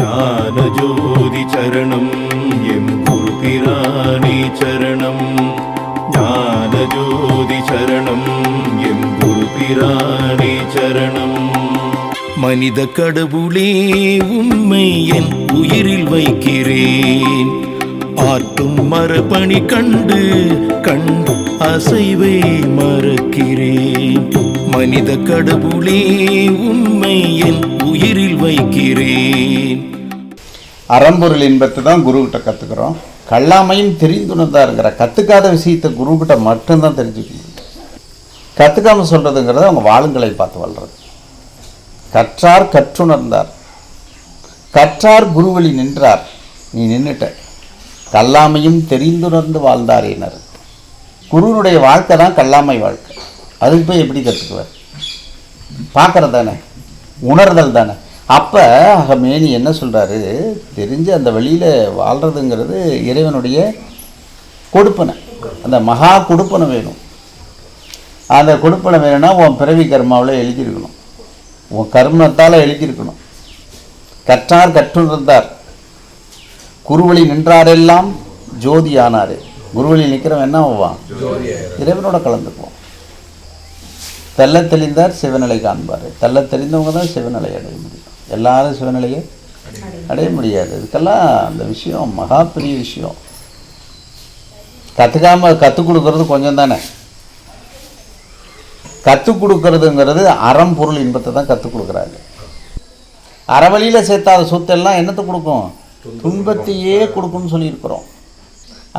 ஞானஜோதி சரணம் எம் குருபிராணி சரணம். ஞானஜோதி சரணம் எம் குருபிராணி சரணம். மனித கடவுளே உண்மை என் உயிரில் வைக்கிறேன். ஆற்றும் மரபணி கண்டு கண் அசைவை மறக்கிறேன். மனித கடவுளே உண்மை என் உயிரில் வைக்கிறேன். அறம்பொருள் இன்பத்தை தான் குருக்கிட்ட கற்றுக்கிறோம் கல்லாமையும் தெரிந்துணர்ந்தாருங்கிற கற்றுக்காத விஷயத்தை குருக்கிட்ட மட்டும்தான் தெரிஞ்சுக்கணும். கற்றுக்காம சொல்கிறதுங்கிறது அவங்க வாழுங்களை பார்த்து வளர்றது. கற்றார் கற்றுணர்ந்தார். கற்றார் குருவழி நின்றார். நீ நின்னுட்ட. கல்லாமையும் தெரிந்துணர்ந்து வாழ்ந்தாரேனர் குருவனுடைய வாழ்க்கை தான் கல்லாமை வாழ்க்கை. அதுக்கு போய் எப்படி கற்றுக்குவார் பார்க்கறது தானே. உணர்தல் தானே. அப்போ அகமேனி என்ன சொல்கிறாரு தெரிஞ்சு அந்த வழியில் வாழ்கிறதுங்கிறது இறைவனுடைய கொடுப்பனை. அந்த மகா கொடுப்பனை வேணும். அந்த கொடுப்பனை வேணும்னா உன் பிறவி கர்மாவில் எழுதியிருக்கணும். உன் கர்மத்தால் எழுதியிருக்கணும். கற்றார் கற்றுணர்ந்தார். குருவழி நின்றாரெல்லாம் ஜோதி ஆனார் குருவழி நிற்கிறவன் என்ன ஆவான்? இறைவனோட கலந்துக்குவோம் தெல்ல தெளிந்தார் சிவநிலை காண்பார். தெல்ல தெளிந்தவங்க தான் சிவநிலை அடைய முடியும். எல்லாரும் சிவநிலையை அடைய முடியாது. இதுக்கெல்லாம் அந்த விஷயம் மகா பெரிய விஷயம். கற்றுக்காமல் கற்றுக் கொடுக்கறது கொஞ்சம் தானே கற்றுக் கொடுக்கறதுங்கிறது அறம் பொருள் இன்பத்தை தான் கற்றுக் கொடுக்குறாங்க. அறவழியில் சேர்த்தாத சொத்தெல்லாம் என்னத்தை கொடுக்கும்? துன்பத்தையே கொடுக்கும்னு சொல்லியிருக்கிறோம்.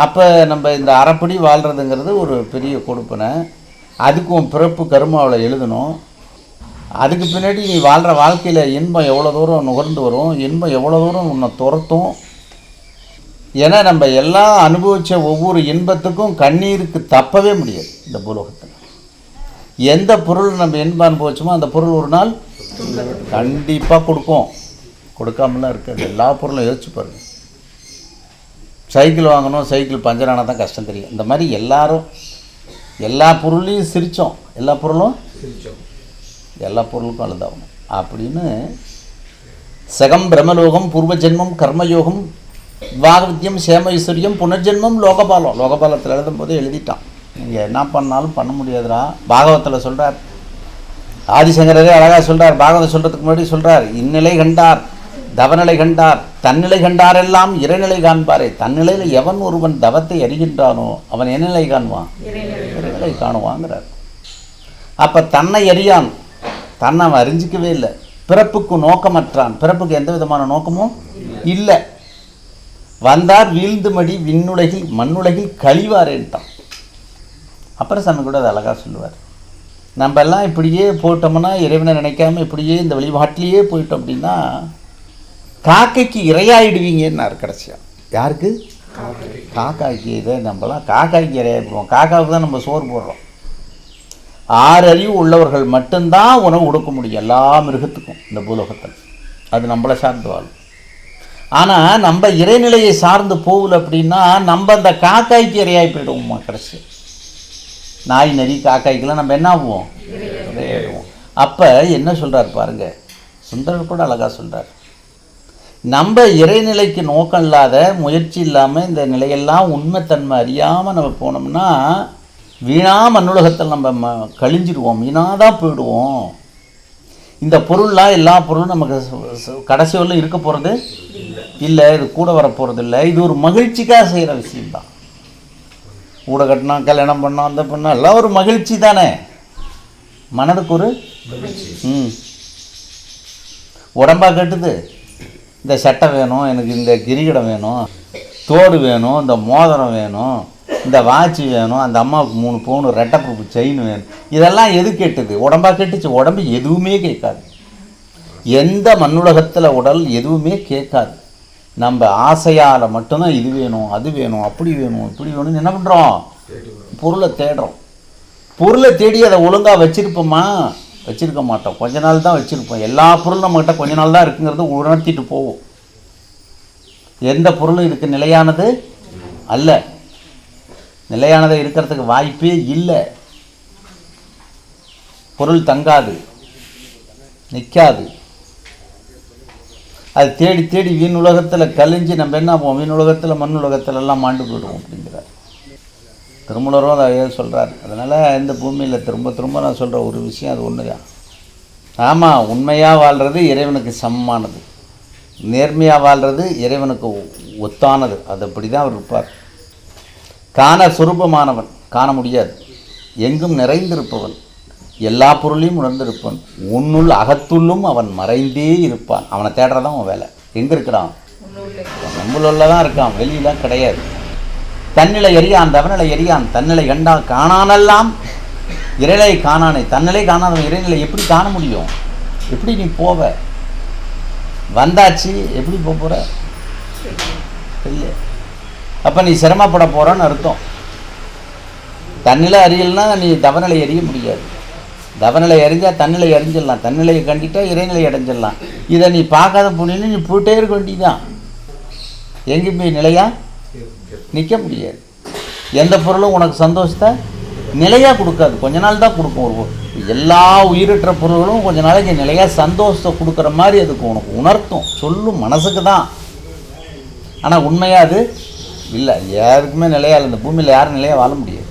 அப்போ நம்ம இந்த அறப்படி வாழ்கிறதுங்கிறது ஒரு பெரிய கொடுப்பனை. அதுக்கும் பிறப்பு கருமாவில் எழுதணும். அதுக்கு பின்னாடி நீ வாழ்கிற வாழ்க்கையில் இன்பம் எவ்வளோ தூரம் நுகர்ந்து வரும் இன்பம் எவ்வளோ தூரம் உன்னை துரத்தும். ஏன்னா நம்ம எல்லாம் அனுபவித்த ஒவ்வொரு இன்பத்துக்கும் கண்ணீருக்கு தப்பவே முடியாது இந்த பூலோகத்தில். எந்த பொருள் நம்ம இன்பம் அனுபவிச்சோமோ அந்த பொருள் ஒரு நாள் கண்டிப்பாக கொடுக்கும். கொடுக்காமலாம் இருக்காது. எல்லா பொருளும் யோசிச்சு பாருங்கள் சைக்கிள் வாங்கணும் சைக்கிள் பஞ்சர் ஆனால் தான் கஷ்டம் தெரியும். இந்த மாதிரி எல்லாரும் எல்லா பொருளையும் சிரித்தோம் எல்லா பொருளும்? எல்லா பொருளுக்கும் அழுதாகணும் அப்படின்னு சகம் பிரம்மலோகம் பூர்வ ஜென்மம் கர்மயோகம் வாகவித்யம் சேம ஐஸ்வர்யம் புனர்ஜென்மம் லோகபாலம். லோகபாலத்தில் எழுதும் போது எழுதிட்டான். நீங்கள் என்ன பண்ணாலும் பண்ண முடியாதுடா. பாகவத்தில் சொல்கிறார் ஆதிசங்கரரே அழகாக சொல்கிறார் பாகவதம் சொல்கிறதுக்கு முன்னாடி சொல்கிறார் இந்நிலை கண்டார். தவநிலை கண்டார் தன்னிலை கண்டாரெல்லாம் இறைநிலை காண்பாரே. தன்னிலையில் எவன் ஒருவன் தவத்தை அறிகின்றானோ அவன் என்ன நிலை காண்பான்? இறைநிலை காணுவாங்கிறார். அப்போ தன்னை அறியான். தன்னை அவன் அறிஞ்சிக்கவே இல்லை. பிறப்புக்கு நோக்கமற்றான். பிறப்புக்கு எந்த விதமான நோக்கமும் இல்லை. வந்தார் வீழ்ந்து மடி விண்ணுலகில் மண்ணுலகில் கழிவாரேன்ட்டான். அப்புறம் சாமி கூட அதை அழகாக சொல்லுவார். நம்ம எல்லாம் இப்படியே போட்டோம்னா இறைவனை நினைக்காம இப்படியே இந்த வழிபாட்டிலேயே போயிட்டோம் அப்படின்னா காக்கைக்கு இரையாயிடுவீங்கன்னாரு கடைசியாக யாருக்கு? காக்காய்க்கு. இதை நம்மலாம் காக்காய்க்கு இரையாயிடுவோம் காக்காவுக்கு தான் நம்ம சோறு போடுறோம். ஆறு அறிவு உள்ளவர்கள் மட்டும்தான் உணவு கொடுக்க முடியும் எல்லா மிருகத்துக்கும் இந்த பூலோகத்தில். அது நம்மளை சார்ந்து வாழும். ஆனால் நம்ம இறைநிலையை சார்ந்து போகல அப்படின்னா நம்ம அந்த காக்காய்க்கு இரையாகி போயிடுவோம்மா கடைசி நாய் நரி காக்காய்க்கெல்லாம் நம்ம என்ன ஆகுவோம் இரையாயிடுவோம். அப்போ என்ன சொல்கிறார் பாருங்கள் சுந்தரர் கூட அழகாக சொல்கிறார் நம்ம இறைநிலைக்கு நோக்கம் இல்லாத முயற்சி இல்லாமல் இந்த நிலையெல்லாம் உண்மைத்தன்மை அறியாமல் நம்ம போனோம்னா வீணா மண்ணுலகத்தில் நம்ம ம கழிஞ்சிடுவோம் வீணாக தான் போயிடுவோம். இந்த பொருள்லாம் எல்லா பொருளும் நமக்கு கடைசி வரலும் இருக்க போகிறது இல்லை இது கூட வர போகிறது இல்லை. இது ஒரு மகிழ்ச்சிக்காக செய்கிற விஷயம்தான். கூட கட்டினா கல்யாணம் பண்ணோம் அந்த பண்ணோம் எல்லாம் ஒரு மகிழ்ச்சி தானே? மனதுக்கு ஒரு ம். உடம்பா கட்டுது? இந்த சட்டை வேணும் எனக்கு இந்த கிரிகிடம் வேணும் தோடு வேணும் இந்த மோதிரம் வேணும் இந்த வாட்ச் வேணும் அந்த அம்மாவுக்கு மூணு பவுன் ரெட்டப்பு செயின் வேணும். இதெல்லாம் எது கெட்டுது? உடம்பா கெட்டுச்சு. உடம்பு எதுவுமே கேட்காது. எந்த மண்ணுலகத்தில் உடல் எதுவுமே கேட்காது. நம்ம ஆசையால் மட்டும்தான் இது வேணும் அது வேணும் அப்படி வேணும் இப்படி வேணும்னு என்ன பண்ணுறோம் பொருளை தேடுறோம். பொருளை தேடி அதை ஒழுங்காக வச்சுருப்போமா? வச்சிருக்க மாட்டோம். கொஞ்ச நாள் தான் வச்சுருப்போம். எல்லா பொருளும் நம்மகிட்ட கொஞ்ச நாள் தான் இருக்குங்கிறது உணர்த்திட்டு போவோம். எந்த பொருளும் இதுக்கு நிலையானது அல்ல. நிலையானதை இருக்கிறதுக்கு வாய்ப்பே இல்லை. பொருள் தங்காது. நிற்காது அது தேடி தேடி வீண் உலகத்தில் கழிஞ்சு நம்ம என்ன ஆகும் வீண் உலகத்தில் மண் உலகத்துல எல்லாம் மாண்டு போயிடுவோம் அப்படிங்கிறார். திருமூலரும் அதை சொல்கிறார் அதனால் இந்த பூமியில் திரும்ப திரும்ப நான் சொல்கிற ஒரு விஷயம் அது ஒன்று தான் ஆமாம் உண்மையாக வாழ்கிறது இறைவனுக்கு சமமானது. நேர்மையாக வாழ்கிறது இறைவனுக்கு ஒத்தானது. அது அப்படி தான் அவர் இருப்பார். காண சுரூபமானவன் காண முடியாது. எங்கும் நிறைந்திருப்பவன் எல்லா பொருளையும் உணர்ந்திருப்பவன் உன்னுள் அகத்துள்ளும் அவன் மறைந்தே இருப்பான். அவனை தேடுறதான் அவன் வேலை. எங்கே இருக்கிறான்? நம்மளுள்ள தான் இருக்கான். வெளியிலாம் கிடையாது. தன்னிலை எரியான் தவநிலை எரியான் தன்னிலை கண்டா காணானெல்லாம். இறைநிலை காணானே தன்னிலை காணாதவன் இறைநிலை எப்படி காண முடியும்? எப்படி நீ போவ? வந்தாச்சு எப்படி போக போகிற இல்லை அப்போ நீ சிரமப்பட போகிறன்னு அர்த்தம். தன்னிலை அறியலைன்னா நீ தவநிலை எறிய முடியாது. தவநிலை அறிஞ்சால் தன்னிலை அறிஞ்சிடலாம் தன்னிலையை கண்டிட்டா இறைநிலை அடைஞ்சிடலாம். இதை நீ பார்க்காத புண்ணின்னு நீ போயிட்டே இருக்க வேண்டியதுதான். எங்கேயும் போய் நிலையா? நிற்க முடியாது. எந்த பொருளும் உனக்கு சந்தோஷத்தை நிலையாக கொடுக்காது. கொஞ்ச நாள் தான் கொடுக்கும் ஒரு எல்லா உயிரற்ற பொருள்களும் கொஞ்ச நாளைக்கு நிலையாக சந்தோஷத்தை கொடுக்குற மாதிரி அதுக்கு உனக்கு? உணர்த்தும். சொல்லும் மனசுக்கு தான். ஆனால் உண்மையாக அது? இல்லை யாருக்குமே நிலையா இல்லை. இந்த பூமியில் யாரும் நிலையாக வாழ முடியாது.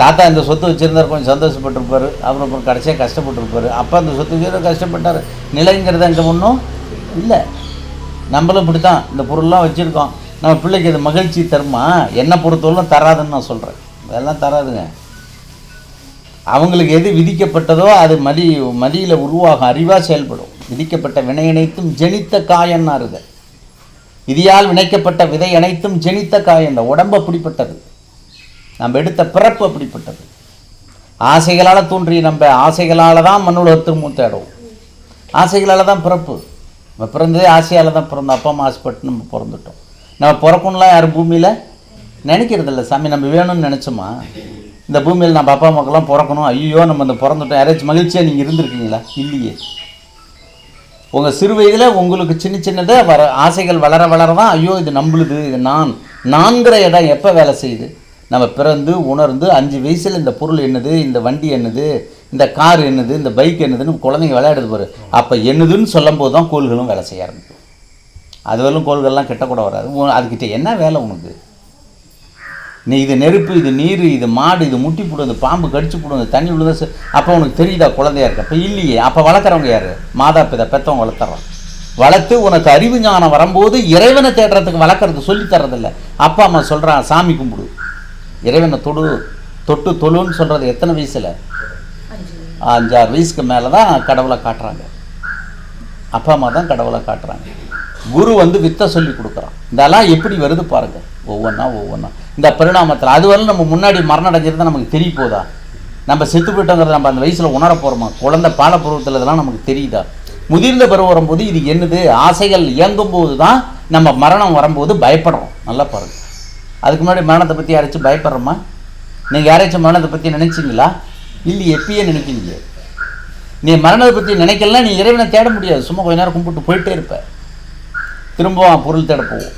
தாத்தா இந்த சொத்து வச்சுருந்தார் கொஞ்சம் சந்தோஷப்பட்டிருப்பார். அப்புறம் அப்புறம் கடைசியாக கஷ்டப்பட்டிருப்பார். அப்பா அந்த சொத்து வச்சு கஷ்டப்பட்டார். நிலைங்கிறது அங்கே ஒன்றும் இல்லை. நம்மளும் இப்படி தான் இந்த பொருள்லாம் வச்சுருக்கோம். நம்ம பிள்ளைக்கு இது மகிழ்ச்சி தருமா? என்னை பொறுத்தவரைக்கும் தராதுன்னு நான் சொல்கிறேன் அதெல்லாம் தராதுங்க. அவங்களுக்கு எது விதிக்கப்பட்டதோ அது மதி மதியில் உருவாகும் அறிவாக செயல்படும். விதிக்கப்பட்ட வினை அனைத்தும் ஜெனித்த காயன்னாருங்க விதியால் வினைக்கப்பட்ட விதை அனைத்தும் ஜெனித்த காயம். இந்த உடம்பு அப்படிப்பட்டது. நம்ம எடுத்த பிறப்பு அப்படிப்பட்டது. ஆசைகளால் தோன்றிய நம்ம ஆசைகளால் தான் மண்ணுலகத்துக்கு மூத்தாடுவோம் ஆசைகளால் தான் பிறப்பு. நம்ம பிறந்ததே ஆசையால் தான் பிறந்தோம். அப்பா அம்மா ஆசைப்பட்டு நம்ம பிறந்துட்டோம். நம்ம பிறக்கணும்லாம் யாரும் பூமியில் நினைக்கிறதில்ல. சாமி நம்ம வேணும்னு நினச்சோமா? இந்த பூமியில் நம்ம அப்பா அம்மாக்கெல்லாம் பிறக்கணும். ஐயோ நம்ம இந்த பிறந்துட்டோம். யாராச்சும் மகிழ்ச்சியாக நீங்கள் இருந்திருக்கீங்களா? இல்லையே. உங்கள் சிறு வயதில் உங்களுக்கு சின்ன சின்னதாக வர ஆசைகள் வளர வளர தான் ஐயோ இது நம்மளுது இது நான். நான்கிற இடம் எப்போ வேலை செய்யுது? நம்ம பிறந்து உணர்ந்து அஞ்சு வயசில் இந்த பொருள் என்னது இந்த வண்டி என்னது இந்த கார் என்னது இந்த பைக் என்னதுன்னு குழந்தைங்க விளையாடுது பாரு. அப்போ என்னதுன்னு சொல்லும்போது தான் கோள்களும் வேலை செய்ய ஆரம்பிக்கும். அது வரலும் கோள்கள்லாம் கிட்ட வராது. அதுக்கிட்ட என்ன வேலை உனக்கு? நீ இது நெருப்பு இது நீர் இது மாடு இது முட்டி போடும் இது பாம்பு கடிச்சு போடும் இது தண்ணி விழுந்தா அப்போ உனக்கு தெரியுதா குழந்தையா இருக்க? அப்போ இல்லையே. அப்போ வளர்க்குறவங்க யார்? மாதா பிதா பெத்தவங்க வளர்த்துறான் வளர்த்து உனக்கு அறிவு ஞானம் வரும்போது இறைவனை தேடுறதுக்கு வளர்க்குறது சொல்லி தர்றதில்ல. அப்பா அம்மா சொல்கிறான் சாமி கும்பிடு. இறைவனை தொடு தொட்டு தொழுன்னு சொல்கிறது எத்தனை வயசில்? அஞ்சாறு. வயசுக்கு மேலே தான் கடவுளை காட்டுறாங்க. அப்பா அம்மா தான் கடவுளை காட்டுறாங்க. குரு வந்து வித்தை சொல்லி கொடுக்குறான். இதெல்லாம் எப்படி வருது பாருங்கள் ஒவ்வொன்றா ஒவ்வொன்றா இந்த பரிணாமத்தில் அது வரலும் நம்ம முன்னாடி மரணம் அடைஞ்சிருந்தா நமக்கு தெரிய போதா? நம்ம செத்து போயிட்டோங்கிறத நம்ம அந்த வயசில் உணர போகிறோமா குழந்தை பாலப்பருவத்தில் இதெல்லாம் நமக்கு தெரியுதா? முதிர்ந்த பருவம் வரும்போது இது என்னது? ஆசைகள் இயங்கும் போது தான் நம்ம மரணம் வரும்போது பயப்படுறோம். நல்லா பாருங்க. அதுக்கு முன்னாடி மரணத்தை பற்றி யாராச்சும் பயப்படுறோமா? நீங்கள் யாராச்சும் மரணத்தை பற்றி நினைச்சீங்களா? இல்லை எப்பயே நினைக்கிறீங்க? நீ மரணத்தை பற்றி நினைக்கலாம் நீ இறைவனை தேட முடியாது. சும்மா கொஞ்ச நேரம் கும்பிட்டு போயிட்டே இருப்பேன் திரும்பவும் பொருள் தேட போவோம்.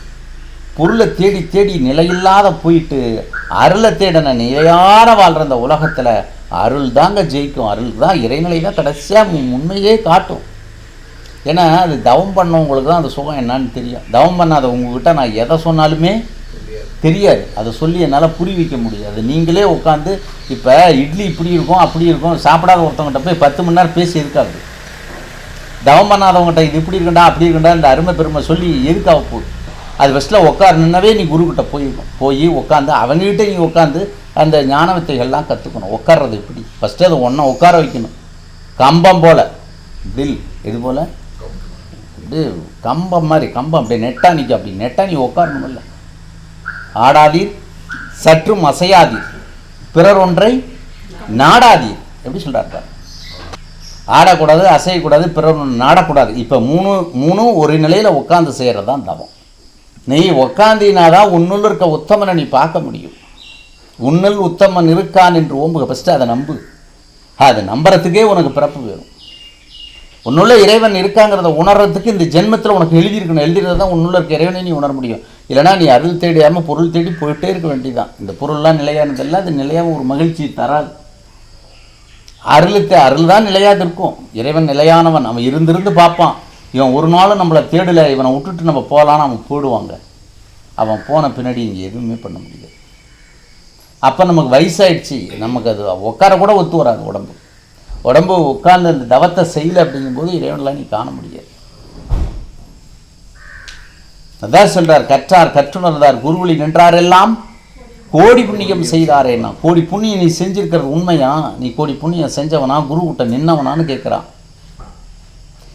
பொருளை தேடி தேடி நிலையில்லாத போயிட்டு அருளை தேடின நிலையான வாழ்கிற அந்த உலகத்தில் அருள் தாங்க ஜெயிக்கும். அருள் தான் இறைநிலை தான் கடைசியாக உண்மையே காட்டும். ஏன்னா அது தவம் பண்ணவங்களுக்கு தான் அந்த சுகம் என்னன்னு தெரியும். தவம் பண்ணாத உங்ககிட்ட நான் எதை சொன்னாலுமே தெரியாது. அதை சொல்லி என்னால் புரிவிக்க முடியாது. நீங்களே உட்காந்து இப்போ இட்லி இப்படி இருக்கும் அப்படி இருக்கும் சாப்பிடாத ஒருத்தவங்ககிட்ட போய் பத்து மணி நேரம் பேசி இருக்காது. தவம் பண்ணாதவங்ககிட்ட இது இப்படி இருக்கண்டா அப்படி இருக்கண்டா இந்த அருமை பெருமை சொல்லி எதுக்காக போகுது அது ஃபஸ்ட்டில் உட்காரணுன்னாவே நீ குருக்கிட்ட போய் போய் உட்காந்து அவங்ககிட்ட நீ உட்காந்து அந்த ஞான வித்தைகள்லாம் கற்றுக்கணும் உட்கார்றது எப்படி? ஃபஸ்ட்டு அதை ஒன்றா உட்கார வைக்கணும். கம்பம் போல். தில் இது போல்? இது கம்பம் மாதிரி கம்பம் அப்படியே நெட்டா நிற்கும் அப்படி. நெட்டா நீ உட்காரணும்ல ஆடாதீர் சற்றும் அசையாதீர். பிறர் ஒன்றை நாடாதீர். எப்படி சொல்கிறார் ஆடக்கூடாது அசையக்கூடாது பிறர் நாடக்கூடாது. இப்போ மூணு மூணும் ஒரு நிலையில் உட்காந்து செய்கிறது தான் தவம். நீ உட்காந்தினாதான் உன்னுள் இருக்க உத்தமனை நீ பார்க்க முடியும். உன்னுள் உத்தமன் இருக்கான் என்று ஓம்புக. ஃபஸ்ட்டு அதை நம்பு. அதை நம்புறதுக்கே உனக்கு பிறப்பு வேணும். உன்னுள்ள இறைவன் இருக்காங்கிறத உணர்றதுக்கு இந்த ஜென்மத்தில் உனக்கு எழுதியிருக்கணும். எழுதிருந்தது தான் உன்னுள்ள இருக்க இறைவனை நீ உணர முடியும். இல்லைனா நீ அருள் தேடியாமல் பொருள் தேடி போயிட்டே இருக்க வேண்டியதான் இந்த பொருள்லாம் நிலையானதெல்லாம் அது நிலையாக ஒரு மகிழ்ச்சி தராது. அருளுக்கு அருள் தான் நிலையாக இருக்கும். இறைவன் நிலையானவன் அவன் இருந்திருந்து பார்ப்பான். இவன் ஒரு நாளும் நம்மளை தேடலை இவனை விட்டுட்டு நம்ம போகலான்னு அவன் போடுவாங்க. அவன் போன பின்னாடி இங்கே எதுவுமே பண்ண முடியாது அப்போ நமக்கு வயசாயிடுச்சு. நமக்கு அது உட்கார கூட ஒத்து வராது உடம்பு. உடம்பு உட்கார்ந்து அந்த தவத்தை செய்யலை அப்படிங்கும்போது இறைவனெலாம் நீ காண முடியாது. அதான் சொல்கிறார் கற்றார் கற்றுணர்ந்தார் குருவழி நின்றாரெல்லாம் கோடி புண்ணியம் செய்தாரேன்னா கோடி புண்ணியம் நீ செஞ்சிருக்கிறது உண்மையா? நீ கோடி புண்ணியம் செஞ்சவனா? குரு கிட்ட நின்னவனான்னு கேட்குறான்.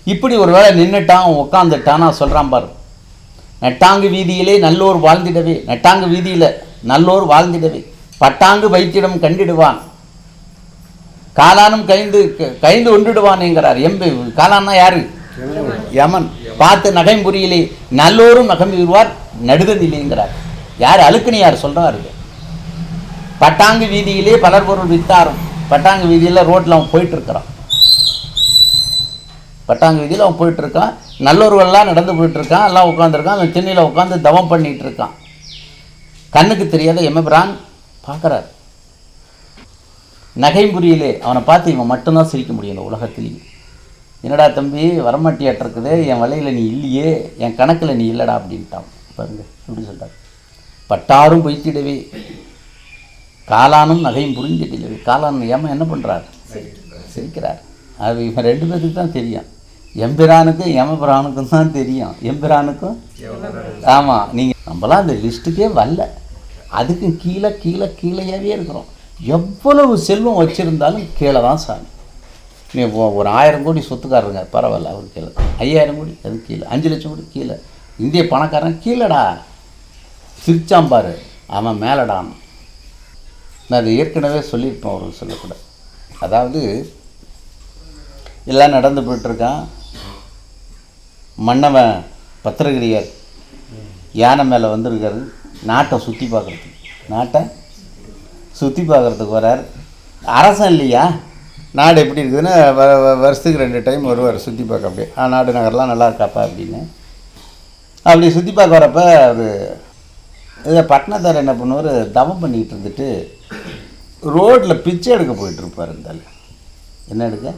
இப்படி ஒரு வேளை நின்றுட்டான் உட்காந்துட்டானா சொல்கிறான் பாரு. நெட்டாங்கு வீதியிலே நல்லோர் வாழ்ந்திடவே. நெட்டாங்கு வீதியில் நல்லோர் வாழ்ந்திடவே. பட்டாங்கு வைத்திடம் கண்டிடுவான். காலானும் கைந்து கைந்து ஒன்றிடுவான்ங்கிறார். எம்பு காலான்னா யாரு? யமன். பார்த்து நகைம்புரியிலே நல்லோரும் நகம்புவார் நடுதந்திலேங்கிறார் யார் அழுக்குனியார் சொல்றாரு? பட்டாங்கு வீதியிலே பலர் பொருள் வித்தாரும். பட்டாங்கு வீதியில் ரோட்டில் அவன் போயிட்டுருக்கிறான். பட்டாங்கு வீதியில் அவன் போயிட்டு இருக்கான் நல்லொருவெல்லாம் நடந்து போயிட்டு இருக்கான் எல்லாம் உட்காந்துருக்கான் அவன் சென்னையில் உட்காந்து தவம் பண்ணிட்டு இருக்கான் கண்ணுக்கு தெரியாத எமபிரான் பார்க்குறாரு. நகைம்புரியிலே அவனை பார்த்து இவன் மட்டும்தான் சிரிக்க முடியும் இந்த உலகத்திலேயே என்னடா தம்பி வரமாட்டியாட்டிருக்குது. என் வலையில் நீ இல்லையே. என் கணக்கில் நீ இல்லைடா அப்படின்ட்டான். பாருங்க எப்படி சொல்கிறார் பட்டாரும் பொய்த்திடவே. காலானும் நகையும் புரிஞ்சிட்டு காலான் ஏமா என்ன பண்ணுறார் சிரிக்கிறார். அது இவன் ரெண்டு பேருக்கு தான் தெரியும். எம்பிரானுக்கும் யமபிரானுக்கும் தான் தெரியும். எம்பிரானுக்கும்? ஆமாம் நீங்கள் நம்மளாம் அந்த லிஸ்ட்டுக்கே வரல. அதுக்கும் கீழே கீழே கீழேயாவே இருக்கிறோம். எவ்வளவு செல்வம் வச்சுருந்தாலும் கீழே தான் சாமி. நீ ஒரு ஆயிரம் கோடி சொத்துக்காரருங்க. பரவாயில்ல அவர் கீழே. ஐயாயிரம் கோடி அது கீழே. அஞ்சு லட்சம் கோடி கீழே. இந்திய பணக்காரன் கீழடா. சிரிச்சாம்பார் அவன் மேலடான். நான் அது ஏற்கனவே சொல்லியிருப்பேன் ஒரு சொல்லக்கூட அதாவது எல்லாம் நடந்து போயிட்டுருக்கான். மன்னவன் பத்திரகிரியார். யானை மேலே வந்திருக்காரு. நாட்டை சுற்றி பார்க்குறதுக்கு. நாட்டை சுற்றி பார்க்குறதுக்கு வரார். அரசன் இல்லையா? நாடு எப்படி இருக்குதுன்னு வ வருஷத்துக்கு ரெண்டு டைம் வருவார் சுற்றி பார்க்க அப்படியே. ஆ நாடு நகர்லாம் நல்லா இருக்காப்பா அப்படின்னு. அப்படி சுற்றி பார்க்க வரப்போ அது இதை பட்டணத்தார் என்ன பண்ணுவார்? தவம் பண்ணிக்கிட்டு இருந்துட்டு ரோட்டில் பிச்சை எடுக்க போயிட்டுருப்பார் இருந்தால் என்ன எடுக்க?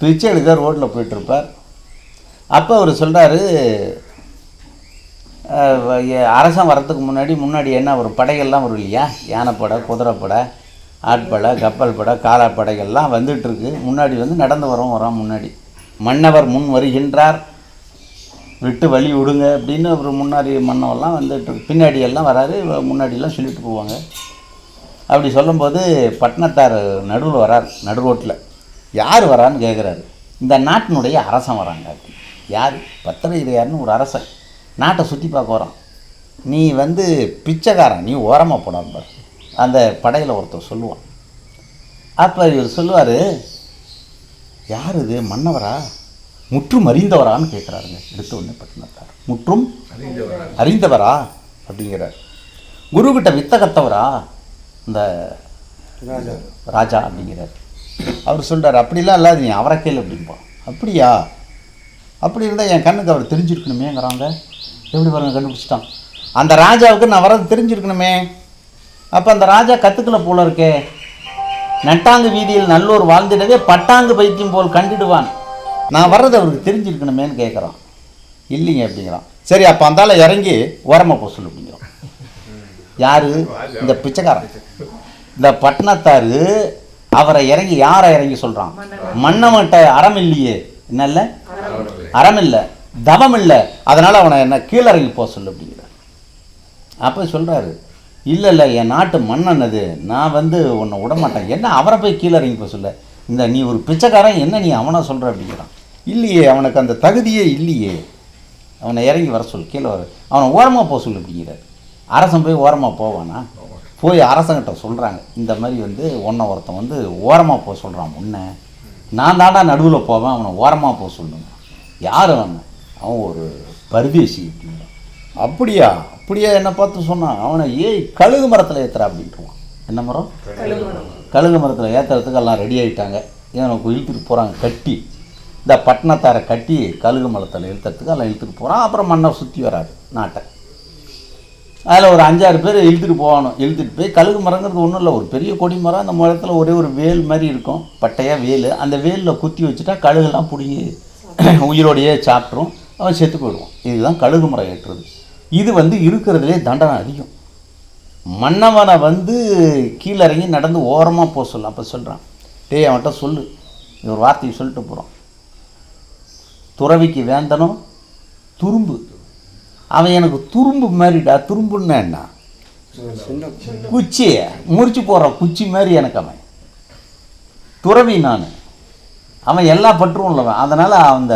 பிச்சை எடுக்க ரோட்டில் போயிட்டுருப்பார் அப்போ அவர் சொல்கிறாரு அரசன் வரத்துக்கு முன்னாடி முன்னாடி என்ன ஒரு படைகள்லாம் வரும் இல்லையா? யானைப்படை குதிரைப்படை ஆட்படை கப்பல் படை காலாப்படைகள்லாம் வந்துட்டுருக்கு முன்னாடி வந்து நடந்து வரோம் வரோம் முன்னாடி. மன்னவர் முன் வருகின்றார். விட்டு வழி விடுங்க அப்படின்னு அப்புறம் முன்னாடி மன்னவெல்லாம் வந்துட்டு பின்னாடி எல்லாம் வராரு முன்னாடியெல்லாம் சொல்லிட்டு போவாங்க. அப்படி சொல்லும்போது பட்டணத்தார் நடுவில் வரார் நடு ரோட்டில். யார் வரான்னு கேட்குறாரு இந்த நாட்டினுடைய அரசன் வராங்க. அப்படி யார்? பத்திரகிரியார்னு ஒரு அரசன். நாட்டை சுற்றி பார்க்க வரான். நீ வந்து பிச்சைக்காரன் நீ ஓரமாக போடாம பாரு. அந்த படையில் ஒருத்தர் சொல்லுவான். அப்போ இவர் சொல்லுவார் யார் இது? மன்னவரா? முற்றும் அறிந்தவரான்னு கேட்குறாருங்க. எடுத்த உடனே பட்டினத்தார் முற்றும் அறிந்தவரா? அப்படிங்கிறார். குருக்கிட்ட வித்த கத்தவரா இந்த ராஜா அப்படிங்கிறார். அவர் சொல்றார் அப்படிலாம் இல்லாத நீ அவரை கேளு அப்படிம்பான் அப்படியா? அப்படி இருந்தால் என் கண்ணுக்கு அவர் தெரிஞ்சிருக்கணுமேங்கிறாங்க. எப்படி பாருங்க கண்டுபிடிச்சிட்டான். அந்த ராஜாவுக்கு நான் வரது தெரிஞ்சிருக்கணுமே. அப்போ அந்த ராஜா கற்றுக்கல போல இருக்கே. நட்டாங்கு வீதியில் நல்லோர் வாழ்ந்திடவே பட்டாங்கு பைத்தியம் போல் கண்டிடுவான். நான் வர்றது அவருக்கு தெரிஞ்சிருக்கணுமேன்னு கேட்குறான் இல்லைங்க அப்படிங்கிறான். சரி அப்போ அந்தால இறங்கி உரமா போக சொல்லு அப்படிங்கிறான். யாரு? இந்த பிச்சைக்காரன். இந்த பட்டணத்தாரு அவரை இறங்கி யாரை இறங்கி சொல்றான்? மன்னவன்ட்ட அறம் இல்லையே. என்னல்ல அறம் இல்லை. தவம் இல்லை. அதனால அவனை என்ன கீழே இறங்கி போக சொல்லு அப்படிங்கிறார். அப்போ சொல்றாரு இல்லை இல்லை என் நாட்டு மன்னன் அது. நான் வந்து உன்னை விட மாட்டேன் என்ன அவரை போய் கீழே இறங்கி போக சொல்ல. இந்த நீ ஒரு பிச்சைக்காரன் என்ன நீ அவனை சொல்கிற அப்படிங்கிறான். இல்லையே அவனுக்கு அந்த தகுதியே இல்லையே. அவனை இறங்கி வர சொல்லு கீழே வர. அவனை ஓரமாக போக சொல்லு அப்படிங்கிறார். அரசன் போய் ஓரமாக போவானா? போய் அரசங்கிட்ட சொல்கிறாங்க இந்த மாதிரி வந்து ஒன்றை ஒருத்தன் வந்து ஓரமாக போக சொல்கிறான் முன்ன. நான் தாண்டா நடுவில் போவேன் அவனை ஓரமாக போக சொல்லுங்க யார் அவன்? அவன் ஒரு பரதேசி அப்படிங்கிறான். அப்படியா? அப்படியா? என்னை பார்த்து சொன்னான். அவனை ஏய் கழுகு மரத்தில் ஏற்றுறா அப்படின்ட்டுவான் என்ன மரம். கழுகு மரத்தில் ஏற்றுறதுக்கு எல்லாம் ரெடி ஆகிட்டாங்க இவனுக்கு இழுத்துட்டு போகிறாங்க கட்டி. இந்த பட்டணத்தாரை கட்டி கழுகு மரத்தில் இழுத்துறதுக்கு எல்லாம் இழுத்துட்டு போகிறான் அப்புறம் மண்ணை சுற்றி வராது நாட்டை. அதில் ஒரு அஞ்சாறு பேர் இழுத்துட்டு போகணும். இழுத்துட்டு போய் கழுகு மரங்கிறது ஒன்றும் இல்லை ஒரு பெரிய கொடி மரம். அந்த மரத்தில் ஒரே ஒரு வேல் மாதிரி இருக்கும் பட்டையாக வேல். அந்த வேலில் குத்தி வச்சுட்டா கழுகுலாம் பிடிங்கி உயிரோடையே சாப்பிட்ரும் அவன் செத்து போயிடுவான். இதுதான் கழுகு மரம் ஏற்றுறது. இது வந்து இருக்கிறதுலே தண்டனை அதிகம். மன்னவனை வந்து கீழே இறங்கி நடந்து ஓரமாக போக சொல்ல. அப்போ சொல்கிறான் டேய் அவன்கிட்ட சொல்லு. இது ஒரு வார்த்தையை சொல்லிட்டு போகிறான் துறவிக்கு வேந்தனும் துரும்பு. அவன் எனக்கு துரும்பு மாதிரிடா துரும்புன்னா என்ன? குச்சி முறிச்சு போடுற குச்சி மாதிரி எனக்கு அவன். துறவி நான். அவன் எல்லா பற்றும் உள்ளவன். அதனால் அந்த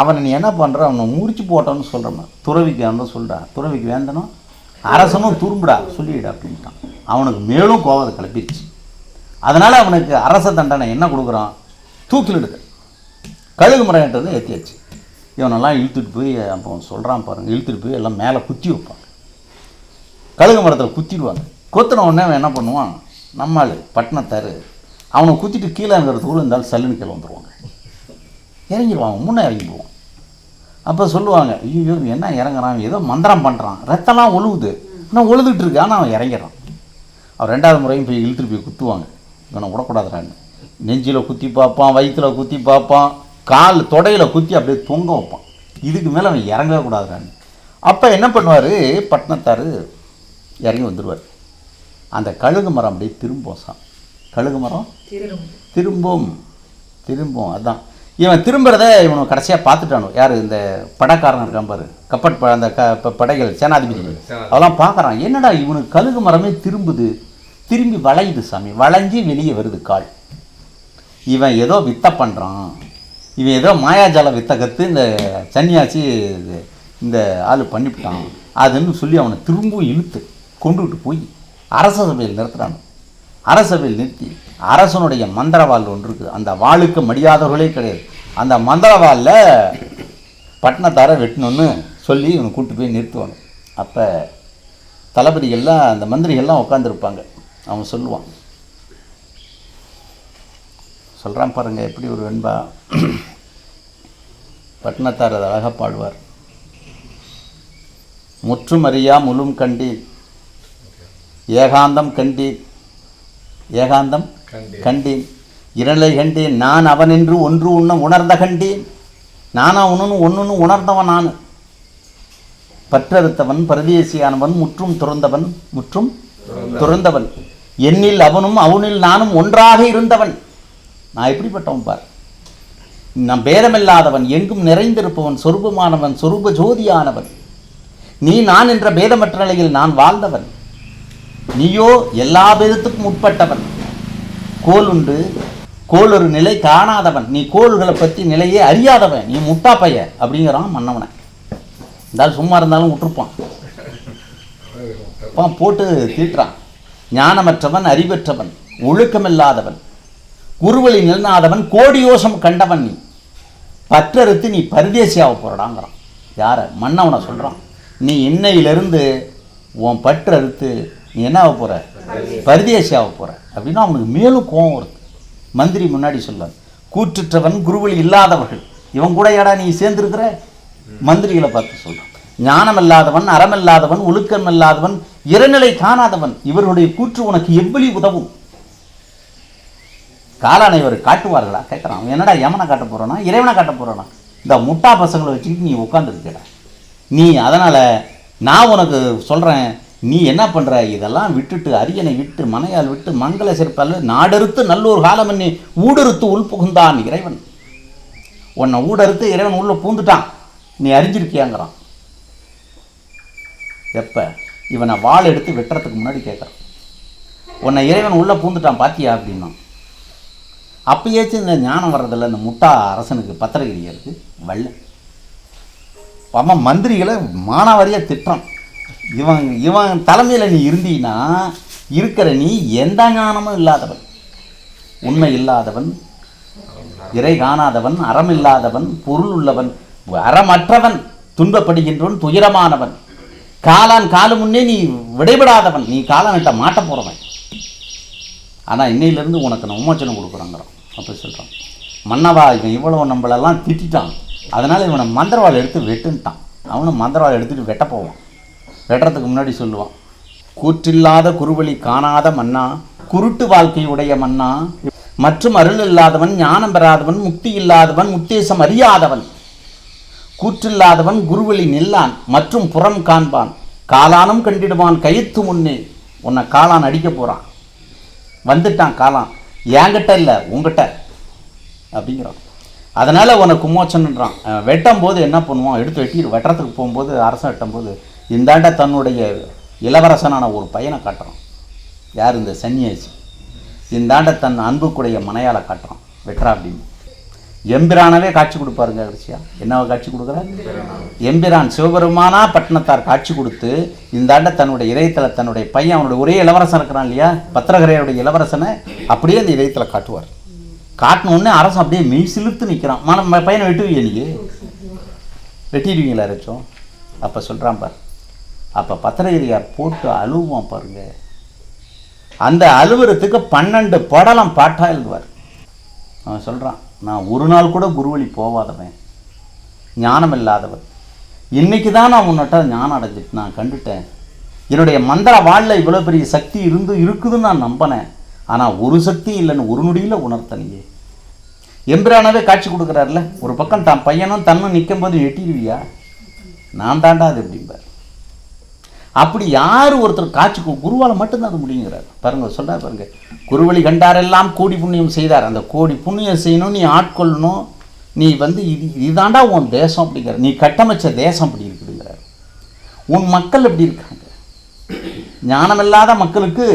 அவனை நீ என்ன பண்ணுற அவனை முறிச்சு போட்டோன்னு சொல்கிறவன் துறவிக்கு அவன் சொல்கிறான் துறவிக்கு வேந்தனும் அரசனும் துரும்புடா சொல்லிடு அப்படின்ட்டான். அவனுக்கு மேலும் கோவத்தை கிளப்பிடுச்சு அதனால் அவனுக்கு அரச தண்டனை என்ன கொடுக்குறான்? தூக்கிலிடுது. கழுகு முறையிட்டதை ஏற்றியாச்சு இவனெல்லாம் இழுத்துட்டு போய் அப்போ அவன் சொல்கிறான் பாருங்கள் இழுத்துட்டு போய் எல்லாம் மேலே குத்தி வைப்பாங்க. கழுகு மரத்தில் குத்திடுவாங்க. குத்தின உடனே அவன் என்ன பண்ணுவான்? நம்மாள் பட்டினத்தார் அவனை குத்திட்டு கீழே இருக்கிறதுக்குள்ளே இருந்தாலும் சல்லுன்னு கீழே வந்துடுவாங்க இறங்கிடுவான் முன்னே இறங்கிடுவான். அப்போ சொல்லுவாங்க ஐயோ என்ன இறங்குறான்? ஏதோ மந்திரம் பண்ணுறான் ரத்தம்லாம் ஒழுகுது. இன்னும் ஒழுதுட்டு இருக்கு ஆனால் அவன் இறங்கிடுறான். அவன் ரெண்டாவது முறையும் போய் இழுத்துட்டு போய் குத்துவாங்க. இவனை விடக்கூடாதுறான்னு. நெஞ்சில் குத்தி பார்ப்பான் வயிற்றில் குத்தி பார்ப்பான் கால் தொடையில் குத்தி அப்படியே தொங்க வைப்பான். இதுக்கு மேலே அவன் இறங்கவே கூடாதுறான்னு. அப்போ என்ன பண்ணுவார்? பட்டினத்தார் இறங்கி வந்துடுவார் அந்த கழுகு மரம் அப்படியே திரும்பும் சா கழுகு மரம்? திரும்பும். திரும்பும். அதான். இவன் திரும்புறத இவனை கடைசியாக பார்த்துட்டானோ. யார்? இந்த படக்காரன் இருக்கான் பாரு. கப்பட் ப- அந்த க படைகள் சேனாதிபதி. அதெல்லாம் பார்க்குறான். என்னடா இவனுக்கு கழுகு மரமே திரும்புது? திரும்பி வளையுது சாமி. வளைஞ்சி வெளியே வருது கால். இவன் ஏதோ வித்தை பண்ணுறான் இவன் ஏதோ மாயாஜால வித்தை கற்று இந்த சன்னியாசி இந்த ஆள் பண்ணிவிட்டான். அதுன்னு சொல்லி அவனை திரும்பவும் இழுத்து கொண்டுகிட்டு போய் அரச சபையில் நிறுத்துறான். அரசபையில் நிறுத்தி அரசனுடைய மந்திரவாள் ஒன்று இருக்குது அந்த வாளுக்கு மடியாதவர்களே கிடையாது. அந்த மந்திரவாளில் பட்டணத்தார வெட்டணும்னு சொல்லி இவனை கூப்பிட்டு போய் நிறுத்துவாங்க. அப்போ தளபதிகள்லாம் அந்த மந்திரிகள்லாம் உட்காந்துருப்பாங்க அவன் சொல்லுவான். சொல்கிறான் பாருங்கள் எப்படி ஒரு வெண்பா பட்டினத்தார் அதை அழகாக பாடுவார். முற்றுமறியா முழும் கண்டீர் ஏகாந்தம் கண்டீர் ஏகாந்தம் கண்டேன். இரலை கண்டேன். நான் அவன் என்று ஒன்று உண்ண உணர்ந்த கண்டேன். நானா உணனு ஒன்றுன்னு உணர்ந்தவன் நான் பற்றறுத்தவன் பரதேசியானவன் முற்றும் துறந்தவன் முற்றும் துறந்தவன். என்னில் அவனும் அவனில் நானும் ஒன்றாக இருந்தவன். நான் எப்படிப்பட்டவன் பார்? நான் பேதமில்லாதவன் எங்கும் நிறைந்திருப்பவன் சொரூபமானவன் சொரூப ஜோதியானவன். நீ நான் என்ற பேதமற்ற நிலையில் நான் வாழ்ந்தவன். நீயோ எல்லா பேதத்துக்கும் உட்பட்டவன். கோல் உண்டு கோல் ஒரு நிலை காணாதவன். நீ கோள்களை பற்றி நிலையே அறியாதவன். நீ முட்டா பைய அப்படிங்கிறான் மன்னவனை. இருந்தாலும் சும்மா இருந்தாலும் விட்டுருப்பான். அப்பா போட்டு தீட்டுறான். ஞானமற்றவன் அறிவற்றவன் ஒழுக்கமில்லாதவன். குருவழி நிலனாதவன் கோடியோசம் கண்டவன் நீ. பற்றறுத்து நீ பரதேசியாக போறடாங்கிறான் யாரை? மன்னவனை சொல்கிறான் நீ இன்னையிலிருந்து உன் பற்று அறுத்து நீ என்ன ஆக போகிற பரதேசியாக போகிறேன் அப்படின்னா அவனுக்கு மேலும் கோவம் வருது. மந்திரி முன்னாடி சொல்லுவார் கூற்றுற்றவன் குருவழி இல்லாதவர்கள். இவன் கூட ஏடா நீ சேர்ந்துருக்கிற? மந்திரிகளை பார்த்து சொல்கிறான் ஞானமில்லாதவன் அறமில்லாதவன் ஒழுக்கம் இல்லாதவன் இறைநிலை காணாதவன் இவர்களுடைய கூற்று உனக்கு எவ்வளி உதவும்? காலானை இவர் காட்டுவார்களா? கேட்குறான். என்னடா யமனை காட்ட போகிறானா இறைவனை காட்ட போகிறானா இந்த முட்டா பசங்களை வச்சுக்கிட்டு நீ உட்காந்துருக்கடா நீ அதனால் நான் உனக்கு சொல்கிறேன் நீ என்ன பண்ணுற இதெல்லாம் விட்டுட்டு அரியணை விட்டு மனையால் விட்டு மங்கள சிறப்பால் நாடறுத்து நல்லூர் காலம் நீ ஊடறுத்து உள் புகுந்தான் இறைவன். உன்னை ஊடறுத்து இறைவன் உள்ளே பூந்துட்டான். நீ அறிஞ்சிருக்கியாங்கிறான். எப்போ? இவனை வாள் எடுத்து வெட்டுறதுக்கு முன்னாடி கேட்குறான் உன்னை இறைவன் உள்ளே பூந்துட்டான் பாத்தியா அப்படின்னா. அப்பயாச்சும் இந்த ஞானம் வர்றதில்ல. இந்த முட்டா அரசனுக்கு பத்திரகிரியருக்கு வல்ல. அவன் மந்திரிகளை மானாவாரியாக திட்டுறான். இவன் இவன் தலைமையில் நீ இருந்தீன்னா இருக்கிற நீ எந்த ஞானமும் இல்லாதவன். உண்மை இல்லாதவன் இறை காணாதவன் அறம் இல்லாதவன் பொருள் உள்ளவன் அறமற்றவன் துன்பப்படுகின்றவன் துயரமானவன். காலான் காலு முன்னே நீ விடைபடாதவன் நீ காலான்கிட்ட மாட்ட போகிறவன் ஆனால் இன்னையிலேருந்து உனக்கு நான் உமோச்சனம் கொடுக்குறாங்கிறான். அப்படி சொல்கிறான் மன்னவா இவன் இவ்வளோ நம்மளெல்லாம் திட்டிட்டான். அதனால் இவனை மந்திரவாள் எடுத்து வெட்டுன்ட்டான். அவனும் மந்திரவாள் எடுத்துகிட்டு வெட்ட போவான். வெட்டுறதுக்கு முன்னாடி சொல்லுவான். கூற்றில்லாத குருவழி காணாத மன்னா குருட்டு வாழ்க்கையுடைய மன்னா மற்றும் அருள் இல்லாதவன் ஞானம் பெறாதவன் முக்தி இல்லாதவன் உத்தேசம் அறியாதவன். கூற்றில்லாதவன் குருவழி நில்லான் மற்றும் புறம் காண்பான். காலானும் கண்டிடுவான் கயிற்று முன்னே. உன்னை காளான் அடிக்க போகிறான் வந்துட்டான் காளான் என்கிட்ட இல்லை உங்ககிட்ட அப்படிங்கிறான். அதனால் உனக்கு குமோச்சன்றான் வெட்டும்போது வெட்டும் போது என்ன பண்ணுவான்? எடுத்து வெட்டிடு. வெட்டுறதுக்கு போகும்போது அரசன் வெட்டும் போது இந்தாண்ட தன்னுடைய இளவரசனான ஒரு பையனை காட்டுறான். யார் இந்த சன்னியாசி? இந்தாண்ட தன் அன்புக்குடைய மனையால் காட்டுறான். வெட்ரா அப்படின்னு. எம்பிரானவே காட்சி கொடுப்பாருங்க கடைசியா என்னவா காட்சி கொடுக்குறார்? எம்பிரான் சிவபெருமானா பட்டணத்தார் காட்சி கொடுத்து இந்தாண்ட தன்னுடைய இதயத்தில் தன்னுடைய பையன் அவனுடைய ஒரே இளவரசன் இருக்கிறான் இல்லையா? பத்திரகரையோடைய இளவரசனை அப்படியே அந்த இதயத்தில் காட்டுவார். காட்டினோடனே அரசு அரசன் அப்படியே மெய் சிலுத்து நிற்கிறான் மன பையனை வெட்டுவீங்க நீங்க? வெட்டிடுவீங்களா யாராச்சும்? அப்போ சொல்கிறான் பார். அப்போ பத்திரகிரியார் போட்டு அழுவோம் பாருங்க. அந்த அலுவலத்துக்கு பன்னெண்டு படலம் பாட்டாக எழுதுவார். அவன் சொல்கிறான் நான் ஒரு நாள் கூட குருவழி போவாதவன். ஞானம் இல்லாதவன் இன்னைக்கு தான் நான் உன்னட்ட ஞானம் அடைஞ்சிட்டு நான் கண்டுட்டேன். என்னுடைய மந்திர வாழில் இவ்வளோ பெரிய சக்தி இருந்து இருக்குதுன்னு நான் நம்பினேன். ஆனால் ஒரு சக்தி இல்லைன்னு ஒரு நொடியில் உணர்த்தனையே எம்பிரானவே காட்சி கொடுக்குறாருல ஒரு பக்கம் தான் பையனும் தன்னும் நிற்கும் போது எட்டிடுவியா? நான் தாண்டா அது எப்படிம்பார். அப்படி யார் ஒருத்தர் காட்சி குருவால் மட்டும்தான் அது முடியுங்கிறார். பாருங்க சொல்கிறார் பாருங்க. குருவழி கண்டாரெல்லாம் கோடி புண்ணியம் செய்தார். அந்த கோடி புண்ணியம் செய்யணும் நீ ஆட்கொள்ளணும். நீ வந்து இது இதுதாண்டா உன் தேசம் அப்படிங்கிற நீ கட்டமைச்ச தேசம் அப்படி இருக்குதுங்கிறார். உன் மக்கள் எப்படி இருக்காங்க? ஞானமில்லாத மக்களுக்கு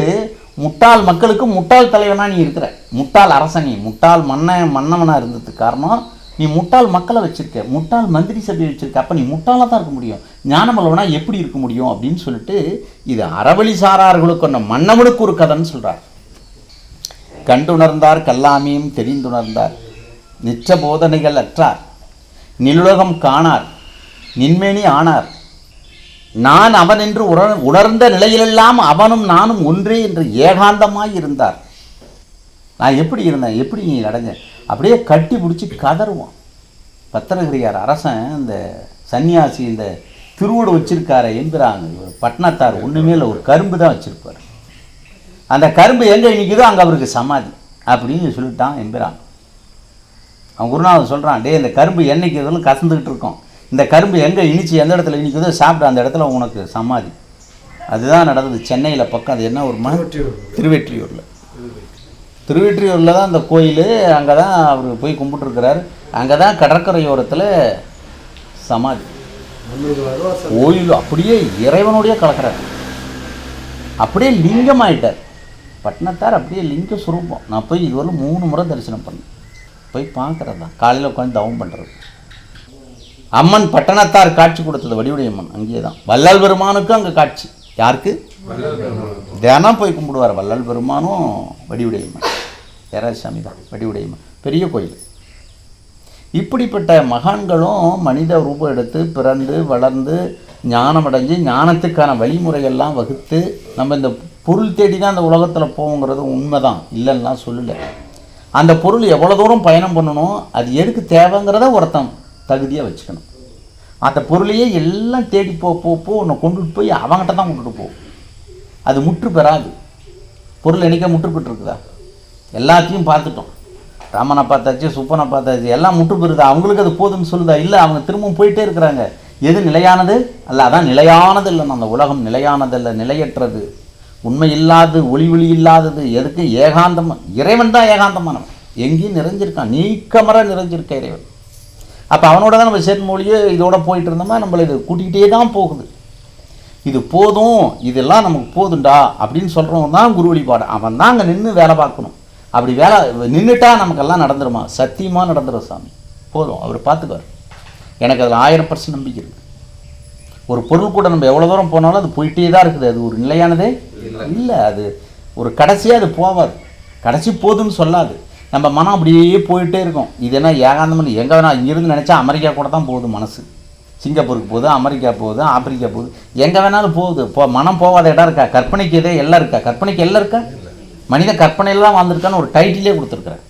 முட்டாள் மக்களுக்கு முட்டாள் தலைவனா நீ இருக்கிற. முட்டாள் அரசன் நீ. முட்டாள் மன்ன மன்னவனாக இருந்ததுக்கு காரணம் நீ முட்டாள் மக்களை வச்சிருக்க முட்டாள் மந்திரி சபையை வச்சிருக்க அப்போ நீ முட்டாளாக தான் இருக்க முடியும். ஞானமல்லவனா எப்படி இருக்க முடியும் அப்படின்னு சொல்லிட்டு இது அறவழி சாரார்களுக்கு ஒன்று மன்னவனுக்கு ஒரு கதைன்னு சொல்கிறார் கண்டுணர்ந்தார் கல்லாமியும் தெரிந்துணர்ந்தார். நிச்ச போதனைகள் அற்றார். நிலுலகம் காணார். நின்மேனி ஆனார். நான் அவன் என்று உணர்ந்த நிலையிலெல்லாம் அவனும் நானும் ஒன்றே என்று ஏகாந்தமாய் இருந்தார். நான் எப்படி இருந்தேன்? எப்படி நீ அடைஞ்சேன்? அப்படியே கட்டி பிடிச்சி கதறுவான். பத்திரகிரியார் அரசன் இந்த சன்னியாசி இந்த திருவோடு வச்சிருக்காரு என்கிறாங்க. இவர் பட்னத்தார் ஒன்றுமே இல்லை ஒரு கரும்பு தான் வச்சிருப்பார். அந்த கரும்பு எங்கே நிற்குதோ அங்கே அவருக்கு சமாதி அப்படின்னு சொல்லிட்டான் எம்பிரான் அவன் குருநாதன் சொல்கிறான் டேய் இந்த கரும்பு என்னைக்கு இதெல்லாம் கசந்துக்கிட்டு இருக்கோம். இந்த கரும்பு எங்கே இனிச்சு எந்த இடத்துல இனிக்குதோ சாப்பிட்டு அந்த இடத்துல உனக்கு சமாதி. அதுதான் நடந்தது சென்னையில் பக்கம். அது என்ன ஒரு திருவெற்றியூரில். திருவெற்றியூரில் தான் அந்த கோயில் அங்கே தான் அவர் போய் கும்பிட்டுருக்கிறார். அங்கே தான் கடற்கரையோரத்தில் சமாதி. கோயில் அப்படியே இறைவனுடைய கலக்கிறார் அப்படியே லிங்கம் லிங்கமாயிட்டார். பட்டினத்தார் அப்படியே லிங்க சுரூபம். நான் போய் இதுவரை மூணு முறை தரிசனம் பண்ணேன். போய் பார்க்குறது தான் காலையில் உட்காந்து தவம் பண்ணுறது அம்மன் பட்டணத்தார் காட்சி கொடுத்தது வடிவுடைய அம்மன் அங்கேயே தான் வல்லால் பெருமானுக்கும் அங்கே காட்சி. யாருக்கு? தினம் போய் கும்பிடுவார். வள்ளல் பெருமானும் வடிவுடையம்மன் ஏராசாமி தான் வடிவுடையம்மன் பெரிய கோயில். இப்படிப்பட்ட மகான்களும் மனித ரூபம் எடுத்து பிறந்து வளர்ந்து ஞானம் அடைஞ்சு ஞானத்துக்கான வழிமுறைகள்லாம் வகுத்து நம்ம இந்த பொருள் தேடி தான் அந்த உலகத்தில் போவோங்கிறது உண்மைதான். இல்லைன்னா சொல்லலை. அந்த பொருள் எவ்வளோ தூரம் பயணம் பண்ணணும் அது எதுக்கு தேவைங்கிறத ஒருத்தன் தகுதியாக வச்சுக்கணும். அந்த பொருளையே எல்லாம் தேடி போ போ போ உன்னை கொண்டுட்டு போய் அவங்ககிட்ட தான் கொண்டுட்டு போகும் அது முற்று பெறாது. பொருள் என்னைக்கா முற்றுபெற்றுக்குதா எல்லாத்தையும் பார்த்துட்டோம். ராமனை பார்த்தாச்சு சுப்பனை பார்த்தாச்சு எல்லாம் முற்று பெறுதா? அவங்களுக்கு அது போதும்னு சொல்லுதா? இல்லை அவங்க திரும்பவும் போயிட்டே இருக்கிறாங்க. எது நிலையானது? அல்ல அதான் நிலையானது இல்லைன்னு அந்த உலகம் நிலையானதல்ல நிலையற்றது. உண்மை இல்லாதது ஒளி ஒளி இல்லாதது எதுக்கு? ஏகாந்தம் இறைவன் தான் ஏகாந்தமானவன். எங்கேயும் நிறைஞ்சிருக்கான். நீக்கமர நிறைஞ்சிருக்க இறைவன். அப்போ அவனோட தான் நம்ம சேர்மொழியே இதோட போயிட்டு இருந்தோமா? நம்மளை இது கூட்டிகிட்டே தான் போகுது. இது போதும் இதெல்லாம் நமக்கு போதும்டா அப்படின்னு சொல்கிறவன் தான் குரு வழிபாடு. அவன் தான் அங்கே நின்று வேலை பார்க்கணும். அப்படி வேலை நின்றுட்டா நமக்கெல்லாம் நடந்துருமா? சத்தியமாக நடந்துரும் சாமி. போதும் அவர் பார்த்துக்குவார் எனக்கு அதில் ஆயிரம் பர்சன்ட் நம்பிக்கை இருக்குது ஒரு பொருள் கூட நம்ம எவ்வளோ தூரம் போனாலும் அது போயிட்டே தான் இருக்குது. அது ஒரு நிலையானதே இல்லை. அது ஒரு கடைசியாக அது போகாது கடைசி போதுன்னு சொல்லாது. நம்ம மனம் அப்படியே போயிட்டே இருக்கும். இது என்ன ஏகாந்தம்னு எங்கே வேணா இங்கிருந்து நினச்சா அமெரிக்கா கூட தான் போகுது மனசு. சிங்கப்பூருக்கு போகுது அமெரிக்கா போகுது ஆப்பிரிக்கா போகுது. எங்கே வேணாலும் போகுது. போ மனம் போகாத இடம் இருக்கா? கற்பனைக்கு எதே எல்லாம் இருக்கா? கற்பனைக்கு எல்லாம் இருக்கா? மனித கற்பனையில் தான் வாழ்ந்துருக்கான்னு ஒரு டைட்டிலே கொடுத்துருக்குறேன்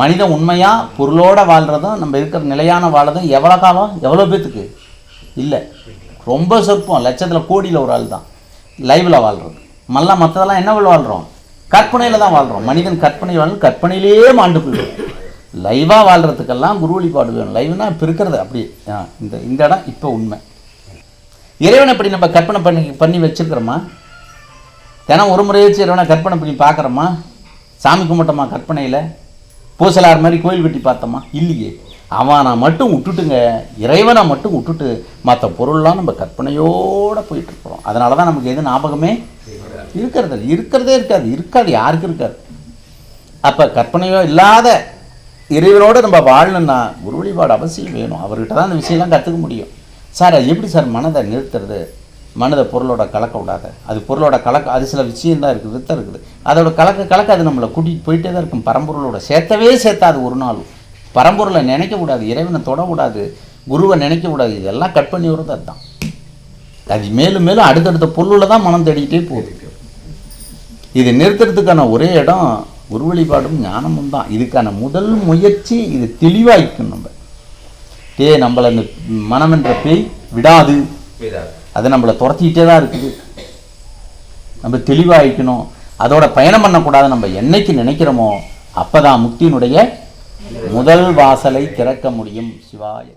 மனிதன் உண்மையாக பொருளோட வாழ்கிறதும் நம்ம இருக்கிற நிலையான வாழ்றதும் எவ்வளோ காலம்? எவ்வளோ பேத்துக்கு? இல்லை. ரொம்ப சொற்பம். லட்சத்தில் கோடியில் ஒரு ஆள் தான். லைவில் வாழ்கிறது மல்ல மற்றதெல்லாம் என்ன வாழ்கிறோம் கற்பனையில் தான் வாழ்கிறோம் மனிதன் கற்பனை வாழ்ந்து கற்பனையிலேயே மாண்டு போயிடும் லைவாக வாழ்கிறதுக்கெல்லாம் குரு வழிபாடு வேணும். லைவ்னா இப்போ இருக்கிறது அப்படியே. இந்த இந்த இடம் இப்போ உண்மை. இறைவனை இப்படி நம்ம கற்பனை பண்ணி பண்ணி வச்சுருக்கிறோமா? தினம் ஒரு முறை வச்சு இறைவனை கற்பனை பண்ணி பார்க்குறோமா? சாமி கும்பிட்டோமா கற்பனையில்? பூசலார் மாதிரி கோயில் கட்டி பார்த்தோமா? இல்லையே. அவனை மட்டும் விட்டுட்டுங்க. இறைவனை மட்டும் விட்டுட்டு மற்ற பொருள்லாம் நம்ம கற்பனையோடு போயிட்டு இருக்கிறோம். அதனால தான் நமக்கு எது ஞாபகமே இருக்கிறது இருக்கிறதே இருக்காது. இருக்காது. யாருக்கு இருக்காது. அப்போ கற்பனையோ இல்லாத இறைவனோடு நம்ம வாழணும்னா குரு வழிபாடு அவசியம் வேணும். அவர்கிட்ட தான் அந்த விஷயம்லாம் கற்றுக்க முடியும். சார் அது எப்படி சார் மனதை நிறுத்துறது? மனதை பொருளோட கலக்க விடாத. அது பொருளோட கலக்க அது சில விஷயம் தான் இருக்குது வித்தம் இருக்குது. அதோட கலக்க கலக்க அது நம்மளை கூட்டிகிட்டு போயிட்டே தான் இருக்கும். பரம்பொருளோட சேர்த்தவே சேர்த்தாது ஒரு நாளும். பரம்பொருளை நினைக்கக்கூடாது இறைவனை தொடக்கூடாது குருவை நினைக்கக்கூடாது இதெல்லாம் கட் பண்ணி வருது அதுதான். அது மேலும் மேலும் அடுத்தடுத்த பொருளில் தான் மனம் தேடிக்கிட்டே போகுது. இது நிறுத்துறதுக்கான ஒரே இடம் குரு வழிபாடும் ஞானமும் தான். இதுக்கான முதல் முயற்சி இது தெளிவாய்க்கும் நம்ம. டே நம்மளை இந்த மனம் என்ற பேய் விடாது. அது நம்மளை துரத்திக்கிட்டே தான் இருக்குது. நம்ம தெளிவாகிக்கணும் அதோட பயணம் பண்ணக்கூடாது நம்ம என்னைக்கு நினைக்கிறோமோ அப்பதான் முக்தியினுடைய முதல் வாசலை திறக்க முடியும் சிவாய.